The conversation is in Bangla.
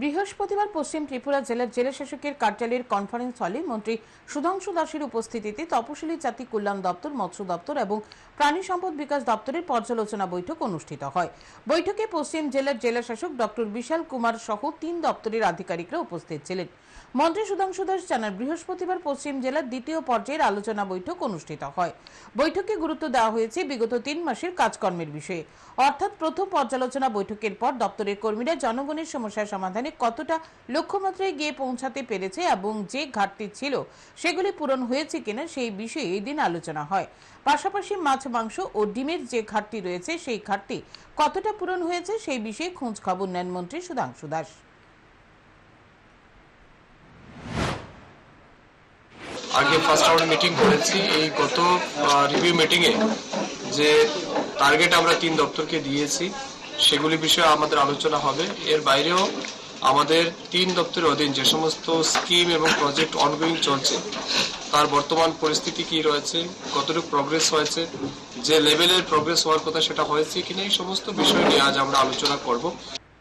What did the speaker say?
বৃহস্পতিবার পশ্চিম ত্রিপুরা জেলার জেলা শাসকের কার্যালয়ের কনফারেন্স হলে মন্ত্রী সুধাংশু দাসের উপস্থিতিতে তপশিলি জাতি কল্যাণ দপ্তর, মৎস্য দপ্তর এবং প্রাণী সম্পদ বিকাশ দপ্তরের পর্যালোচনা বৈঠক অনুষ্ঠিত হয়। বৈঠকে পশ্চিম জেলার জেলা শাসক ডক্টর বিশাল কুমার সহ তিন দপ্তরের আধিকারিকরা উপস্থিত ছিলেন। মন্ত্রী সুধাংশু দাস জানান, বৃহস্পতিবার পশ্চিম জেলার দ্বিতীয় পর্যায়ের আলোচনা বৈঠক অনুষ্ঠিত হয়। বৈঠকে গুরুত্ব দেওয়া হয়েছে বিগত তিন মাসের কাজকর্মের বিষয়ে। অর্থাৎ প্রথম পর্যালোচনা বৈঠকের পর দপ্তরের কর্মীরা জনগণের সমস্যা সমাধানে কতটা লক্ষ্যমাত্রায় গিয়ে পৌঁছাতে পেরেছে এবং যে ঘাটতি ছিল সেগুলি পূরণ হয়েছে কিনা সেই বিষয়ে এই দিন আলোচনা হয়। পাশাপাশি মাছ, মাংস ও ডিমের যে ঘাটতি রয়েছে সেই ঘাটতি কতটা পূরণ হয়েছে সেই বিষয়ে খোঁজ খবর নেন মন্ত্রী সুধাংশু দাস। আগে ফার্স্ট রাউন্ড মিটিং করেছি। এই গত রিভিউ মিটিংয়ে যে টার্গেট আমরা তিন দপ্তরকে দিয়েছি, সেগুলি বিষয়ে আমাদের আলোচনা হবে। এর বাইরেও আমাদের তিন দপ্তরের অধীন যে সমস্ত স্কিম এবং প্রজেক্ট অনগোয়িং চলছে, তার বর্তমান পরিস্থিতি কি রয়েছে, কতটুকু প্রগ্রেস হয়েছে, যে লেভেলের প্রগ্রেস হওয়ার কথা সেটা হয়েছে কিনা, এই সমস্ত বিষয় নিয়ে আজ আমরা আলোচনা করব।